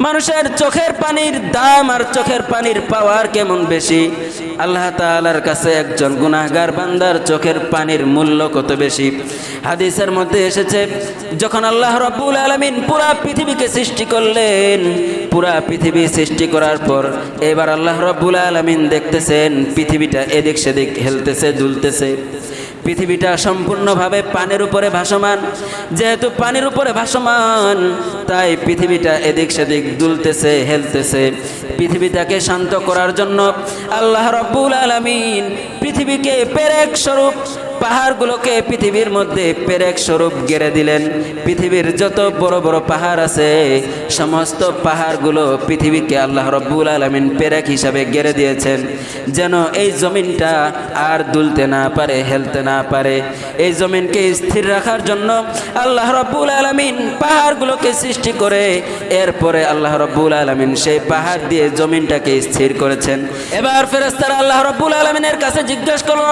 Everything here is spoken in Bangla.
মানুষের চোখের পানির দাম আর চোখের পানির পাওয়ার কেমন বেশি? আল্লাহ তাআলার কাছে একজন গুনাহগার বান্দার চোখের পানির মূল্য কত বেশি? হাদিসের মধ্যে এসেছে, যখন আল্লাহ রব্বুল আলমিন পুরা পৃথিবীকে সৃষ্টি করলেন, পুরা পৃথিবী সৃষ্টি করার পর এবার আল্লাহ রব্বুল আলমিন দেখতেছেন, পৃথিবীটা এদিক সেদিক হেলতেছে, দুলতেছে। পৃথিবীটা সম্পূর্ণভাবে পানির উপরে ভাসমান। যেহেতু পানির উপরে ভাসমান, তাই পৃথিবীটা এদিক সেদিক দুলতেছে, হেলতেছে। পৃথিবীটাকে শান্ত করার জন্য আল্লাহ রব্বুল আলমিন পৃথিবীকে পেরেক স্বরূপ পাহাড়গুলোকে পৃথিবীর মধ্যে পেরেক স্বরূপ গেড়ে দিলেন। পৃথিবীর যত বড় বড় পাহাড় আছে, সমস্ত পাহাড়গুলো পৃথিবীকে আল্লাহ রব্বুল আলমিন পেরেক হিসাবে গেড়ে দিয়েছেন। যেন এই জমিনটা আর দুলতে না পারে, হেলতে না পারে। এই জমিনকে স্থির রাখার জন্য আল্লাহ রব্বুল আলমিন পাহাড়গুলোকে সৃষ্টি করে, এরপরে আল্লাহ রব্বুল আলমিন সেই পাহাড় দিয়ে জমিনটাকে স্থির করেছেন। এবার ফেরেস্তারা আল্লাহ রব্বুল আলমিনের কাছে জিজ্ঞেস করল